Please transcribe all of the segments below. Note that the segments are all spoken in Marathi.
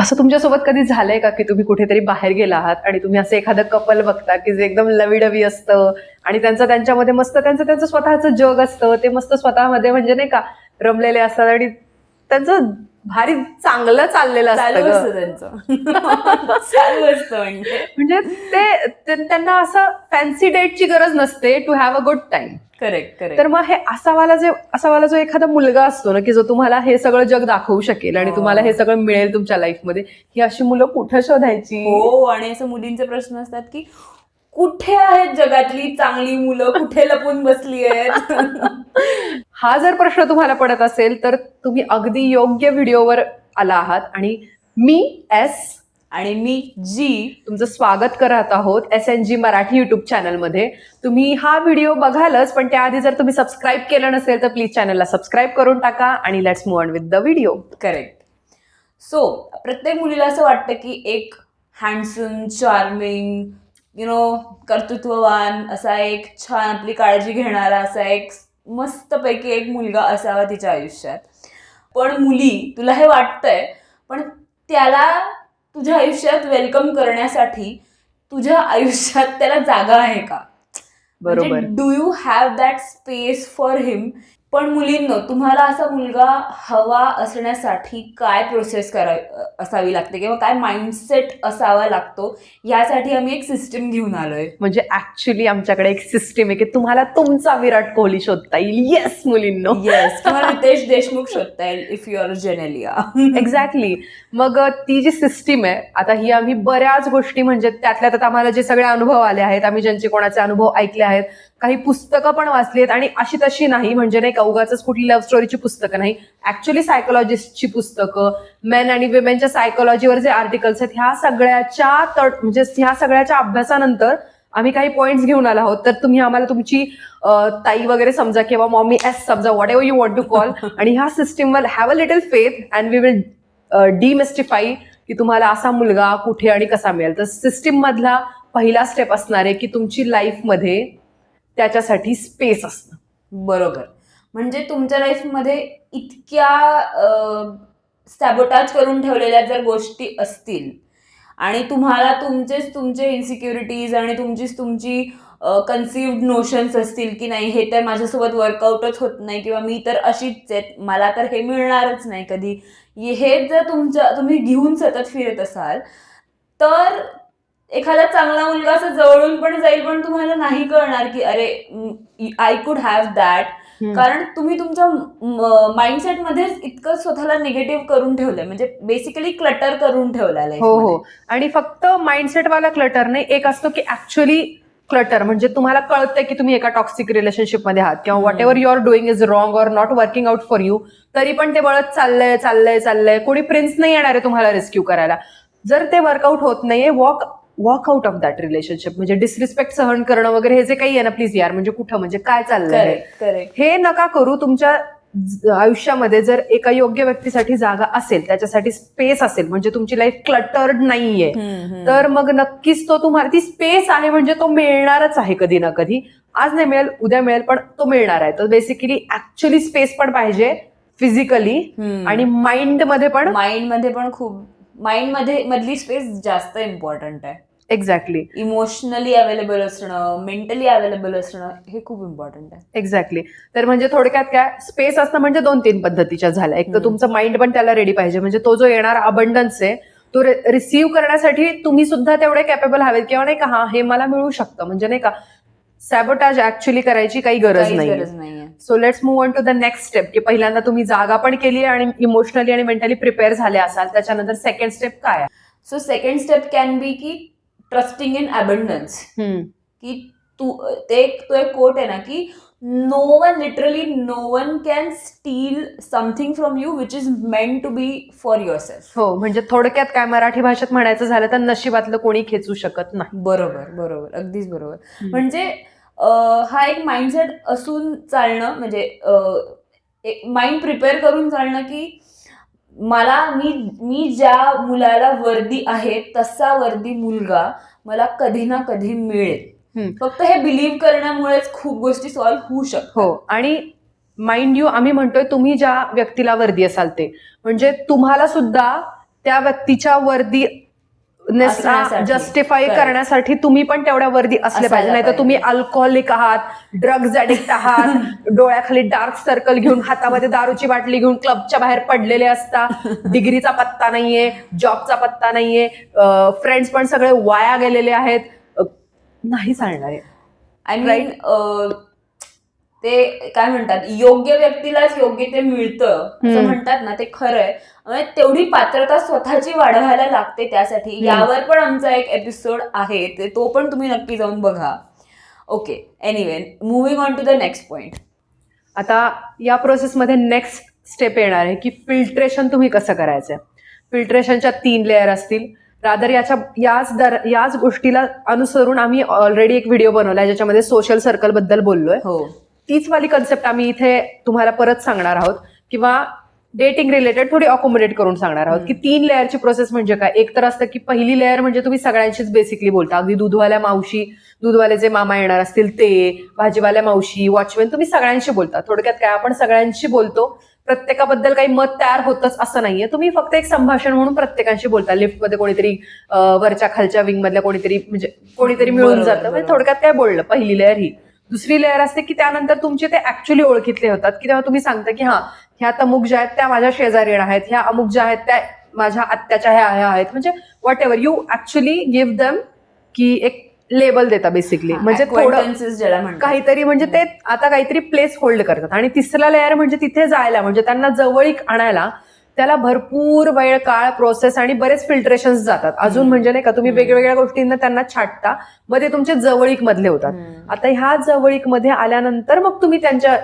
असं तुमच्यासोबत कधी झालंय का की तुम्ही कुठेतरी बाहेर गेला आहात आणि तुम्ही असं एखादं कपल बघता की जे एकदम लवीडवी असतं आणि त्यांचं त्यांच्यामध्ये मस्त त्यांचं त्यांचं स्वतःचं जग असतं ते मस्त स्वतःमध्ये म्हणजे नाही का रमलेले असतात आणि त्यांचं भारी चांगलं चाललेलं चालू असतं. त्यांचं. म्हणजे. म्हणजे ते त्यांना असं फॅन्सी डेटची गरज नसते to have a good time correct correct तर मग हे असावाला जे असावाला जो एखादा मुलगा असतो ना की जो तुम्हाला हे सगळं जग दाखवू शकेल आणि हो. तुम्हाला हे सगळं मिळेल तुमच्या लाईफमध्ये ही अशी मुलं कुठं शोधायची? हो आणि असं मुलींचे प्रश्न असतात की कुठे आहेत जगातली चांगली मुलं? कुठे लपून बसली आहेत? हा जर प्रश्न तुम्हाला पडत असेल तर तुम्ही अगदी योग्य व्हिडिओवर आला आहात. आणि मी एस आणि मी जी तुमचं स्वागत करत आहोत S N G Marathi YouTube चॅनलमध्ये तुम्ही हा व्हिडिओ बघालच पण त्याआधी जर तुम्ही सबस्क्राईब केलं नसेल तर प्लीज चॅनलला सबस्क्राईब करून टाका आणि let's move on with the video correct so प्रत्येक मुलीला असं वाटतं की एक हँडसम चार्मिंग यु नो कर्तृत्ववान असा एक छान आपली काळजी घेणारा असा एक मस्तपैकी एक मुलगा असावा तिच्या आयुष्यात. पण मुली तुला हे वाटतंय पण त्याला तुझ्या आयुष्यात वेलकम करण्यासाठी तुझ्या आयुष्यात त्याला जागा आहे का? बरोबर. Do you have that space for him पण मुलींनो तुम्हाला असा मुलगा हवा असण्यासाठी काय प्रोसेस करा असावी लागते किंवा काय माइंडसेट असावा लागतो यासाठी आम्ही एक सिस्टम घेऊन आलोय. म्हणजे ऍक्च्युली आमच्याकडे एक सिस्टीम आहे की तुम्हाला तुमचा विराट कोहली शोधता येईल. येस मुलींनो. येस किंवा रितेश देशमुख शोधता येईल if you are Genelia exactly मग ती जी सिस्टीम आहे आता ही आम्ही बऱ्याच गोष्टी म्हणजे त्यातल्या त्यात आम्हाला जे सगळे अनुभव आले आहेत आम्ही ज्यांचे कोणाचे अनुभव ऐकले आहेत काही पुस्तकं पण वाचली आहेत आणि अशी तशी नाही म्हणजे नाही का उगाच कुठली लव्ह स्टोरीची पुस्तकं नाही. ऍक्च्युली सायकोलॉजिस्टची पुस्तकं मेन आणि विमेनच्या सायकोलॉजीवर जे आर्टिकल्स आहेत ह्या सगळ्याच्या तड म्हणजे ह्या सगळ्याच्या अभ्यासानंतर आम्ही काही पॉइंट्स घेऊन आलो आहोत. तर तुम्ही आम्हाला तुमची ताई वगैरे समजा किंवा मॉमी एस समजा whatever you want to call आणि ह्या सिस्टीमवर have a little faith and we will demystify की तुम्हाला असा मुलगा कुठे आणि कसा मिळेल. तर सिस्टीम मधला पहिला स्टेप असणार आहे की तुमची लाईफमध्ये त्याच्यासाठी स्पेस असणं. बरोबर. म्हणजे तुमच्या लाईफमध्ये इतक्या सॅबोटाज करून ठेवलेल्या जर गोष्टी असतील आणि तुम्हाला तुमचेच तुमचे इन्सिक्युरिटीज आणि तुमचीच तुमची कन्सिव्ड नोशन्स असतील की नाही हे तर माझ्यासोबत वर्कआउटच होत नाही किंवा मी तर अशीच आहेत मला तर हे मिळणारच नाही कधी. हे- हे जर तुमच्या तुम्ही घेऊन सतत फिरत असाल तर एखादा चांगला मुलगा असं जवळून पण जाईल पण तुम्हाला नाही कळणार की अरे आय कुड हॅव दॅट कारण तुम्ही तुमच्या माइंडसेट मध्येच इतकं स्वतःला निगेटिव्ह करून ठेवलंय. म्हणजे बेसिकली क्लटर करून ठेवलाय हो हो. आणि फक्त माइंडसेट वाला क्लटर नाही एक असतो की ऍक्च्युली क्लटर म्हणजे तुम्हाला कळतंय की तुम्ही एका टॉक्सिक रिलेशनशिपमध्ये आहात किंवा. Whatever you are doing is wrong or not working out for you तरी पण ते वळत चाललंय चाललंय चाललंय. कोणी प्रिन्स नाही येणार आहे तुम्हाला रेस्क्यू करायला. जर ते वर्कआउट होत नाहीये walk walk out of that relationship म्हणजे डिसरिस्पेक्ट सहन करणं वगैरे हे जे काही आहे ना प्लीज यार म्हणजे कुठं म्हणजे काय चाललंय हे? हे नका करू. तुमच्या आयुष्यामध्ये जर एका योग्य व्यक्तीसाठी जागा असेल त्याच्यासाठी स्पेस असेल म्हणजे तुमची लाईफ क्लटर्ड नाहीये तर मग नक्कीच तो तुम्हाला ती स्पेस आहे म्हणजे तो मिळणारच आहे कधी ना कधी. आज नाही मिळेल उद्या मिळेल पण तो मिळणार आहे. तर बेसिकली ऍक्च्युली स्पेस पण पाहिजे फिजिकली आणि माइंडमध्ये पण माइंडमध्ये पण खूप माइंडमध्ये मधली स्पेस जास्त इम्पॉर्टंट आहे. एक्झॅक्टली इमोशनली अवेलेबल असणं मेंटली अवेलेबल असणं हे खूप इम्पॉर्टंट आहे. एक्झॅक्टली तर म्हणजे थोडक्यात काय स्पेस असणं म्हणजे दोन तीन पद्धतीच्या झाल्या. एक तर. तुमचं माइंड पण त्याला रेडी पाहिजे. म्हणजे तो जो येणारा अबंडन्स आहे तो रिसिव्ह करण्यासाठी तुम्ही सुद्धा तेवढे कॅपेबल हवेत. किंवा नाही का हा हे मला मिळू शकतं. म्हणजे नाही का सॅबोटाज ऍक्च्युली करायची काही गरज नाही so let's move on to the next step की पहिल्यांदा तुम्ही जागा पण केली आणि इमोशनली आणि मेंटली प्रिपेअर झाले असाल. त्याच्यानंतर सेकंड स्टेप काय? So second step can be की ट्रस्टिंग इन अबंडन्स. की तू ते एक तो एक कोट आहे ना की no one literally no one can steal something from you which is meant to be for yourself हो म्हणजे थोडक्यात काय मराठी भाषेत म्हणायचं झालं तर नशिबातलं कोणी खेचू शकत नाही. बरोबर बरोबर अगदीच बरोबर. म्हणजे हा एक माइंडसेट असून चालणं म्हणजे माइंड प्रिपेअर करून चालणं की मला मी मी ज्या मुलाला वर्दी आहे तसा वर्दी मुलगा मला कधी ना कधी मिळेल. फक्त हे बिलीव्ह करण्यामुळेच खूप गोष्टी सॉल्व्ह होऊ शकतात हो आणि माइंड यू आम्ही म्हणतोय तुम्ही ज्या व्यक्तीला वर्दी असाल ते म्हणजे तुम्हाला सुद्धा त्या व्यक्तीच्या वर्दी. जस्टिफाय. करण्यासाठी तुम्ही पण तेवढ्या वर्दी असले पाहिजे नाही तर. तुम्ही अल्कोहोलिक आहात ड्रग्ज ऍडिक्ट आहात डोळ्याखाली डार्क सर्कल घेऊन हातामध्ये दारूची बाटली घेऊन क्लबच्या बाहेर पडलेले असता डिग्रीचा पत्ता नाहीये जॉबचा पत्ता नाहीये फ्रेंड्स पण सगळे वाया गेलेले आहेत नाही चालणार आहे आय मीन. ते काय म्हणतात योग्य व्यक्तीलाच योग्य ते मिळतं असं. म्हणतात ना ते खरं आहे म्हणजे तेवढी पात्रता स्वतःची वाढवायला लागते त्यासाठी. यावर पण आमचा एक एपिसोड आहे ते तो पण तुम्ही नक्की जाऊन बघा. Okay anyway moving on to the next point आता या प्रोसेसमध्ये नेक्स्ट स्टेप येणार आहे की फिल्ट्रेशन तुम्ही कसं करायचं फिल्ट्रेशनच्या तीन लेअर असतील. रादर याच्या याच दर याच गोष्टीला अनुसरून आम्ही ऑलरेडी एक व्हिडिओ बनवलाय ज्याच्यामध्ये सोशल सर्कलबद्दल बोललोय. हो. तीच वाली कन्सेप्ट आम्ही इथे तुम्हाला परत सांगणार आहोत. किंवा डेटिंग रिलेटेड थोडी अकोमोडेट करून सांगणार आहोत. की तीन लेअरची प्रोसेस म्हणजे काय? एक तर असतं की पहिली लेअर म्हणजे तुम्ही सगळ्यांशीच बेसिकली बोलता. अगदी दूधवाल्या मावशी दूधवाले जे मामा येणार असतील ते भाजीवाल्या मावशी वॉचमॅन तुम्ही सगळ्यांशी बोलता. थोडक्यात काय? आपण सगळ्यांशी बोलतो. प्रत्येकाबद्दल काही मत तयार होतच असं नाहीये. तुम्ही फक्त एक संभाषण म्हणून प्रत्येकांशी बोलता. लिफ्टमध्ये कोणीतरी वरच्या खालच्या विंग मधल्या कोणीतरी म्हणजे कोणीतरी मिळून जातं. म्हणजे. थोडक्यात काय बोललं पहिली लेअर ही. दुसरी लेअर असते की त्यानंतर तुमचे ते ऍक्च्युली ओळखीतले होतात. की तेव्हा तुम्ही सांगता की हा ह्या अमुक ज्या आहेत त्या माझ्या शेजारी आहेत ह्या अमुक ज्या आहेत त्या माझ्या आत्याच्या ह्या ह्या आहेत. म्हणजे whatever you actually give them की एक लेबल देता बेसिकली म्हणजे थोडं काहीतरी म्हणजे ते आता काहीतरी प्लेस होल्ड करतात. आणि तिसरा लेअर म्हणजे तिथे जायला म्हणजे त्यांना जवळीक आणायला त्याला भरपूर वेळ काळ प्रोसेस आणि बरेच फिल्ट्रेशन जातात अजून. म्हणजे नाही का तुम्ही. वेगवेगळ्या गोष्टींना त्यांना छाटता मग ते तुमचे जवळीक मधले होतात. आता ह्या जवळीकमध्ये आल्यानंतर मग तुम्ही त्यांच्या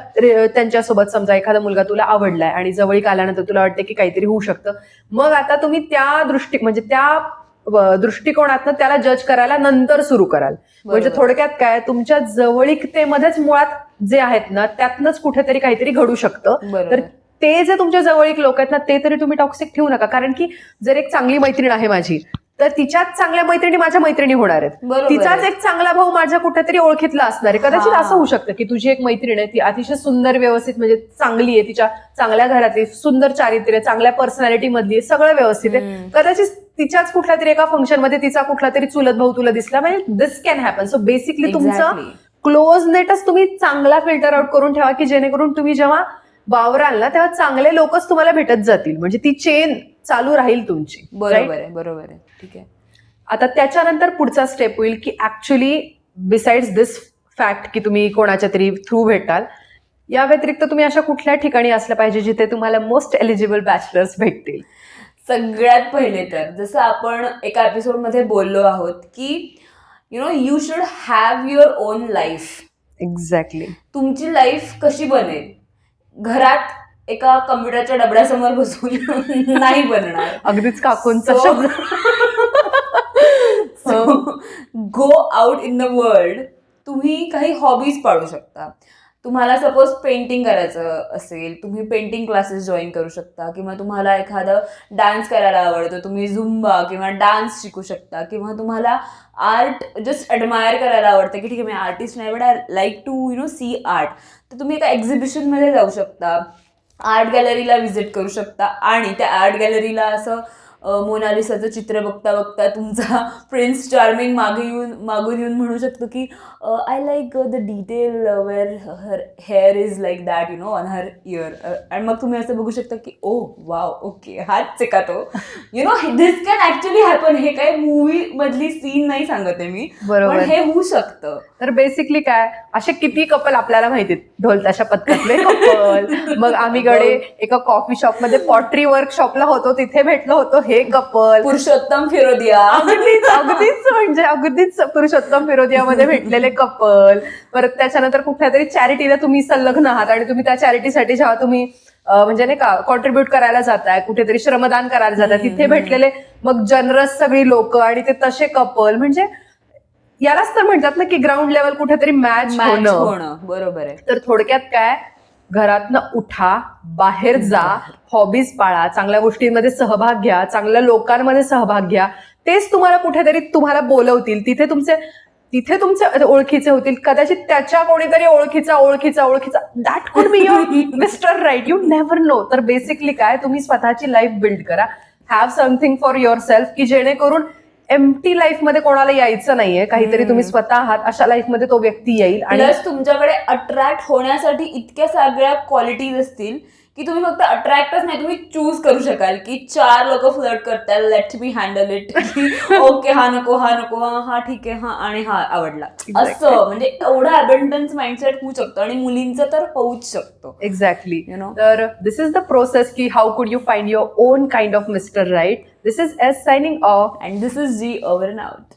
त्यांच्यासोबत समजा एखादा मुलगा तुला आवडलाय आणि जवळीक आल्यानंतर तुला वाटतं की काहीतरी होऊ शकतं मग आता तुम्ही त्या दृष्टी म्हणजे त्या दृष्टिकोनातनं त्याला जज करायला नंतर सुरू कराल म्हणजे. थोडक्यात काय तुमच्या जवळीकतेमध्येच मुळात जे आहेत ना त्यातनंच कुठेतरी काहीतरी घडू शकतं. तर ते जे तुमच्या जवळीक लोक आहेत ना ते तरी तुम्ही टॉक्सिक ठेवू नका कारण की जर एक चांगली मैत्रीण आहे माझी तर तिच्याच चांगल्या मैत्रिणी माझ्या मैत्रिणी होणार आहेत तिचाच. एक चांगला भाऊ माझ्या कुठेतरी ओळखीतला असणार आहे कदाचित. असं होऊ शकतं की तुझी एक मैत्रीण आहे ती अतिशय सुंदर व्यवस्थित म्हणजे चांगली आहे तिच्या चांगल्या घरातली सुंदर चारित्र्य चांगल्या पर्सनॅलिटी मधली सगळं व्यवस्थित आहे. कदाचित तिच्याच कुठल्या तरी एका फंक्शनमध्ये तिचा कुठला तरी चुलत भाऊ तुला दिसला म्हणजे this can happen so basically तुमचं Exactly. क्लोजनेटच तुम्ही चांगला फिल्टर आउट करून ठेवा की जेणेकरून तुम्ही जेव्हा वावराल ना तेव्हा चांगले लोकच तुम्हाला भेटत जातील. म्हणजे ती चेन चालू राहील तुमची? बरोबर आहे बरोबर आहे. ठीक आहे. आता त्याच्यानंतर पुढचा स्टेप होईल की ऍक्च्युली बिसाइड्स दिस फॅक्ट की तुम्ही कोणाच्या तरी थ्रू भेटाल या व्यतिरिक्त तुम्ही अशा कुठल्या ठिकाणी असलं पाहिजे जिथे तुम्हाला मोस्ट एलिजिबल बॅचलर्स भेटतील? सगळ्यात पहिले तर जसं आपण एका एपिसोडमध्ये बोललो आहोत की you know you should have your own life exactly तुमची लाईफ कशी बनेल? घरात एका कम्प्युटरच्या डबड्यासमोर बसून नाही बनणार. अगदीच काकूंचा शब्द. Go out in the world तुम्ही काही हॉबीज पाडू शकता. तुम्हाला सपोज पेंटिंग करायचं असेल तुम्ही पेंटिंग क्लासेस जॉईन करू शकता किंवा तुम्हाला एखादं डान्स करायला आवडतं तुम्ही झुंबा किंवा डान्स शिकू शकता किंवा तुम्हाला आर्ट जस्ट ॲडमायर करायला आवडतं की ठीक आहे मी आर्टिस्ट नाही but I like to you know see art तर तुम्ही एका एक्झिबिशनमध्ये जाऊ शकता. आर्ट गॅलरीला व्हिजिट करू शकता. आणि त्या आर्ट गॅलरीला असं मोनालिसाचं चित्र बघता बघता तुमचा प्रिन्स चार्मिंग मागे येऊन मागून येऊन म्हणू शकतो की I like the detail where her hair is like that you know on her ear आणि मग तुम्ही असं बघू शकता की ओ वाव ओके हाच आहे का तो. You know this can actually happen हे काही मूवी मधली सीन नाही सांगत आहे मी. बरोबर. हे होऊ शकतं. तर बेसिकली काय असे किती कपल आपल्याला माहितीत? ढोलताशा पथकातले कपल मग आम्ही कडे एका कॉफी शॉपमध्ये पॉटरी वर्कशॉपला होतो तिथे भेटलो होतो. हे कपल. पुरुषोत्तम फिरोदिया. अगदीच अगदीच म्हणजे अगदीच पुरुषोत्तम फिरोदियामध्ये भेटलेले कपल. परत त्याच्यानंतर कुठल्या तरी चॅरिटीला तुम्ही संलग्न आहात आणि तुम्ही त्या चॅरिटीसाठी जेव्हा तुम्ही म्हणजे नाही का कॉन्ट्रीब्युट करायला जाताय कुठेतरी श्रमदान करायला जाताय हम्म, तिथे. भेटलेले मग जनरस सगळी लोक आणि ते तसे कपल. म्हणजे यालाच तर म्हणतात ना की ग्राउंड लेवल कुठेतरी मॅच होणं बरोबर आहे. तर थोडक्यात काय घरातनं उठा बाहेर जा हॉबीज पाळा चांगल्या गोष्टींमध्ये सहभाग घ्या चांगल्या लोकांमध्ये सहभाग घ्या. तेच तुम्हाला कुठेतरी तुम्हाला बोलवतील. तिथे तुमचे तिथे तुमचे ओळखीचे होतील. कदाचित त्याच्या कोणीतरी ओळखीचा ओळखीचा ओळखीचा. That could be your mister right you never know तर बेसिकली काय तुम्ही स्वतःची लाईफ बिल्ड करा. Have something for your self की जेणेकरून एमटी लाईफमध्ये कोणाला यायचं नाहीये काहीतरी. तुम्ही स्वतः आहात अशा लाईफमध्ये तो व्यक्ती येईल आणि तुमच्याकडे अट्रॅक्ट होण्यासाठी इतक्या सगळ्या क्वालिटीज असतील की तुम्ही फक्त अट्रॅक्टच नाही तुम्ही चूज करू शकाल की चार लोक फ्लट करतात let me handle it okay हा नको हा नको हा हा ठीक आहे हा आणि हा आवडला. असं म्हणजे एवढा अबंडन्स माइंडसेट होऊ शकतो आणि मुलींचं तर होऊच शकतो. एक्झॅक्टली यु नो तर दिस इज द प्रोसेस की how could you find your own kind of mister right this is S signing off and this is G over and out